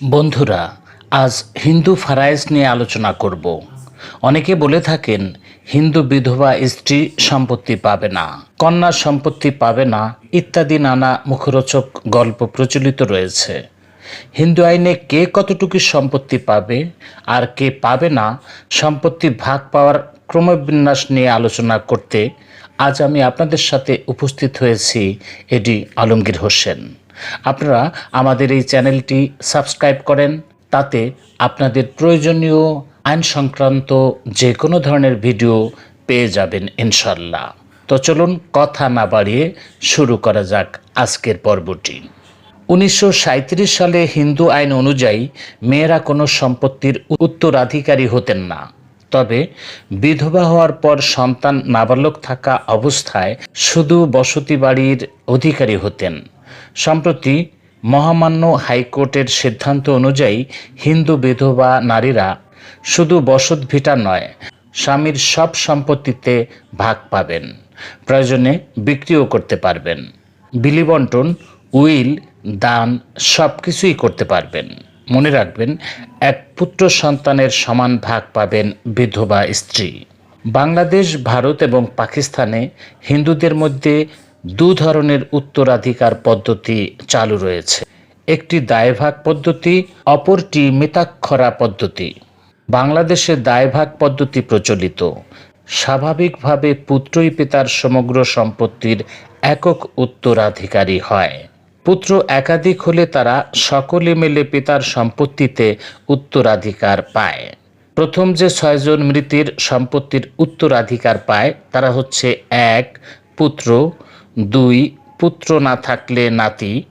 বন্ধুরা, আজ হিন্দু ফারাইজ নিয়ে আলোচনা করব। অনেকে বলে থাকেন, হিন্দু বিধবা স্ত্রী সম্পত্তি পাবে না, কন্যা সম্পত্তি পাবে না, ইত্যাদি নানা মুখরোচক গল্প প্রচলিত রয়েছে। হিন্দু আইনে কে কতটুকু সম্পত্তি পাবে আর কে পাবে না, সম্পত্তি ভাগ পাওয়ার ক্রমবিন্যাস নিয়ে আলোচনা করতে আজ আমি আপনাদের সাথে উপস্থিত হয়েছি এডি আলমগীর হোসেন। আপনারা আমাদের এই চ্যানেলটি সাবস্ক্রাইব করেন, তাতে আপনাদের প্রয়োজনীয় আইন সংক্রান্ত যে কোনো ধরনের ভিডিও পেয়ে যাবেন ইনশাল্লাহ। তো চলুন কথা না বাড়িয়ে শুরু করা যাক আজকের পর্বটি। উনিশশো সাঁইত্রিশ সালে হিন্দু আইন অনুযায়ী মেয়েরা কোনো সম্পত্তির উত্তরাধিকারী হতেন না। তবে বিধবা হওয়ার পর সন্তান নাবালক থাকা অবস্থায় শুধু বসতি বাড়ির অধিকারী হতেন। সম্প্রতি মহামান্য হাইকোর্টের সিদ্ধান্ত অনুযায়ী হিন্দু বিধবা নারীরা শুধু বসত ভিটা নয়, স্বামীর সব সম্পত্তিতে ভাগ পাবেন, প্রয়োজনে বিক্রিও করতে পারবেন। বিলি বন্টন উইল, দান সব কিছুই করতে পারবেন। মনে রাখবেন, এক পুত্র সন্তানের সমান ভাগ পাবেন বিধবা স্ত্রী। বাংলাদেশ, ভারত এবং পাকিস্তানে হিন্দুদের মধ্যে দু ধরনের উত্তরাধিকার পদ্ধতি চালু রয়েছে। একটি দায়ভাগ পদ্ধতি, অপরটি মিতাক্ষরা পদ্ধতি। বাংলাদেশে দায়ভাগ পদ্ধতি প্রচলিত। স্বাভাবিকভাবে পুত্রই পিতার সমগ্র সম্পত্তির একক উত্তরাধিকারী হয়। পুত্র একাধিক হলে তারা সকলে মিলে পিতার সম্পত্তিতে উত্তরাধিকার পায়। প্রথম যে ছয়জন মৃতের সম্পত্তির উত্তরাধিকার পায়, তারা হচ্ছে এক, পুত্র দুই, পুত্র না থাকলে নাতি।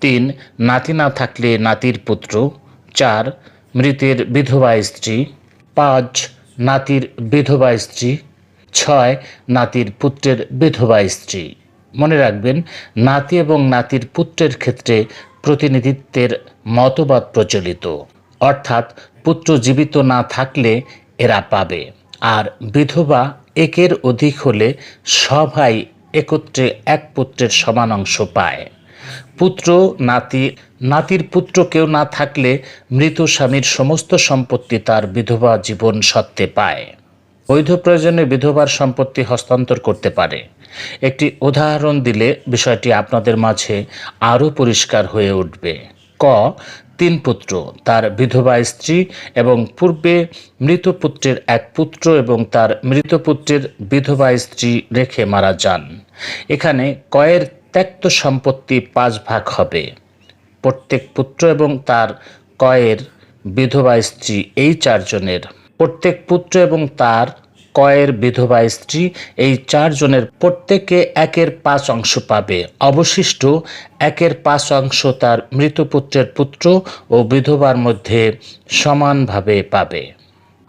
তিন, নাতি না থাকলে নাতির পুত্র। চার, মৃতের বিধবা স্ত্রী। পাঁচ, নাতির বিধবা স্ত্রী। ছয়, নাতির পুত্রের বিধবা স্ত্রী। মনে রাখবেন, নাতি এবং নাতির পুত্রের ক্ষেত্রে প্রতিনিধিত্বের মতবাদ প্রচলিত। অর্থাৎ, পুত্র জীবিত না থাকলে এরা পাবে। আর বিধবা একের অধিক হলে সবাই একত্রে এক পুত্রের সমান অংশ পায়। পুত্র, নাতি, নাতির পুত্র কেউ না থাকলে মৃত স্বামীর সমস্ত সম্পত্তি তার বিধবা জীবন সত্ত্বে পায়। বৈধ প্রয়োজনে বিধবার সম্পত্তি হস্তান্তর করতে পারে। একটি উদাহরণ দিলে বিষয়টি আপনাদের মাঝে আরও পরিষ্কার হয়ে উঠবে। ক তিন পুত্র, তার বিধবা স্ত্রী এবং পূর্বে মৃত পুত্রের এক পুত্র এবং তার মৃত পুত্রের বিধবা স্ত্রী রেখে মারা যান। এখানে কয়ের ত্যক্ত সম্পত্তি পাঁচ ভাগ হবে। প্রত্যেক পুত্র এবং তার কয়ের বিধবা স্ত্রী এই চারজনের। প্রত্যেক পুত্র এবং তার কয়ের বিধবা স্ত্রী এই চারজনের প্রত্যেকে একের পাঁচ অংশ পাবে। অবশিষ্ট একের পাঁচ অংশ তার মৃত পুত্রের পুত্র ও বিধবার মধ্যে সমানভাবে পাবে।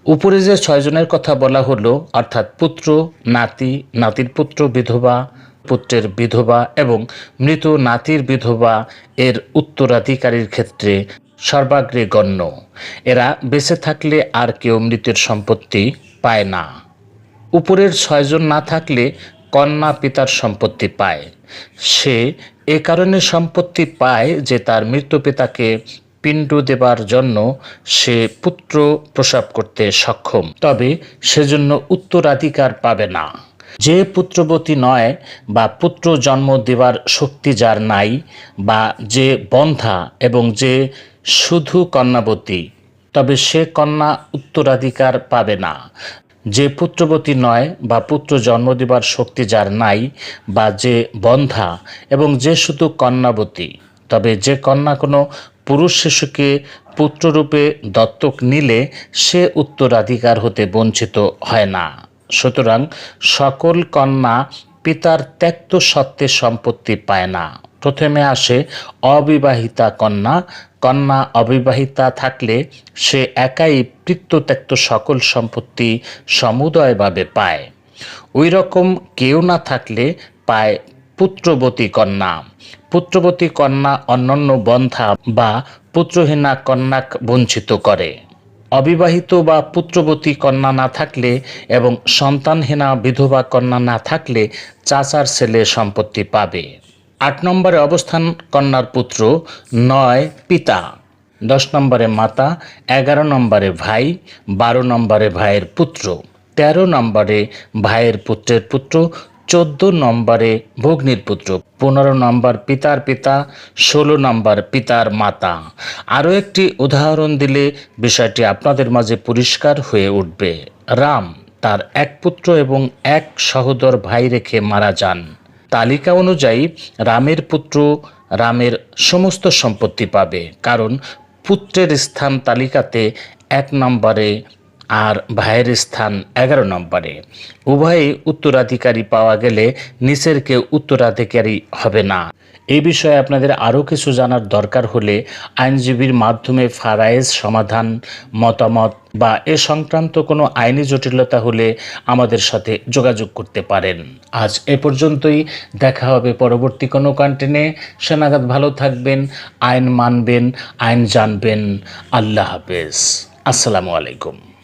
উপরে যে ছয়জনের কথা বলা হলো, অর্থাৎ পুত্র, নাতি, নাতির পুত্র বিধবা, পুত্রের বিধবা এবং মৃত নাতির বিধবা এর উত্তরাধিকারীর ক্ষেত্রে সর্বাগ্রে গণ্য। এরা বেঁচে থাকলে আর কেউ মৃতের সম্পত্তি পায় না। উপরের ছয়জন না থাকলে কন্যা পিতার সম্পত্তি পায়। সে এ কারণে সম্পত্তি পায় যে তার মৃত পিতাকে পিণ্ড দেবার জন্য সে পুত্র প্রসব করতে সক্ষম, তবে সেজন্য উত্তরাধিকার পাবে না। যে পুত্রবতী নয় বা পুত্র জন্ম দেবার শক্তি যার নাই বা যে বন্ধা এবং যে শুধু কন্যাবতী, তবে সে কন্যা উত্তরাধিকার পাবে না। যে পুত্রবতী নয় বা পুত্র জন্ম দেবার শক্তি যার নাই বা যে বন্ধা এবং যে শুধু কন্যাবতী, তবে যে কন্যা কোনো পুরুষ শিশুকে পুত্ররূপে দত্তক নিলে সে উত্তরাধিকার হতে বঞ্চিত হয় না। সুতরাং সকল কন্যা পিতার ত্যক্ত সত্ত্বে সম্পত্তি পায় না। প্রথমে আসে অবিবাহিতা কন্যা। কন্যা অবিবাহিতা থাকলে সে একাই পিতৃত্যক্ত সকল সম্পত্তি সমুদয়ভাবে পায়। ওই রকম কেউ না থাকলে পায় পুত্রবতী কন্যা। পুত্রবতী কন্যা অন্যান্য বন্ধা বা পুত্রহীনা কন্যাক বঞ্চিত করে। অবিবাহিত বা পুত্রবতী কন্যা না থাকলে এবং সন্তানহীনা বিধবা কন্যা না থাকলে চাচার ছেলে সম্পত্তি পাবে। আট নম্বরে অবস্থান কন্যার পুত্র, নয় পিতা। দশ নম্বরে মাতা, এগারো নম্বরে ভাই, বারো নম্বরে ভাইয়ের পুত্র, তেরো নম্বরে ভাইয়ের পুত্রের পুত্র, চোদ্দ নম্বরে ভগ্নির পুত্র, পনেরো নম্বর পিতার পিতা, ষোলো নম্বর পিতার মাতা। আরও একটি উদাহরণ দিলে বিষয়টি আপনাদের মাঝে পরিষ্কার হয়ে উঠবে। রাম তার এক পুত্র এবং এক সহোদর ভাই রেখে মারা যান। তালিকা অনুযায়ী রামের পুত্র রামের সমস্ত সম্পত্তি পাবে। কারণ পুত্রের স্থান তালিকাতে এক নম্বরে আর ভাইয়ের স্থান এগারো নম্বরে। উভয়ে উত্তরাধিকারী পাওয়া গেলে নিচের কেউ উত্তরাধিকারী হবে না। এই বিষয়ে আপনাদের আরও কিছু জানার দরকার হলে আইনজীবীর মাধ্যমে ফারায়েজ সমাধান মতামত বা এ সংক্রান্ত কোনো আইনি জটিলতা হলে আমাদের সাথে যোগাযোগ করতে পারেন। আজ এ পর্যন্তই। দেখা হবে পরবর্তী কোনো কন্টেন্টে। সেনাগাত ভালো থাকবেন, আইন মানবেন, আইন জানবেন। আল্লাহ হাফেজ। আসসালামু আলাইকুম।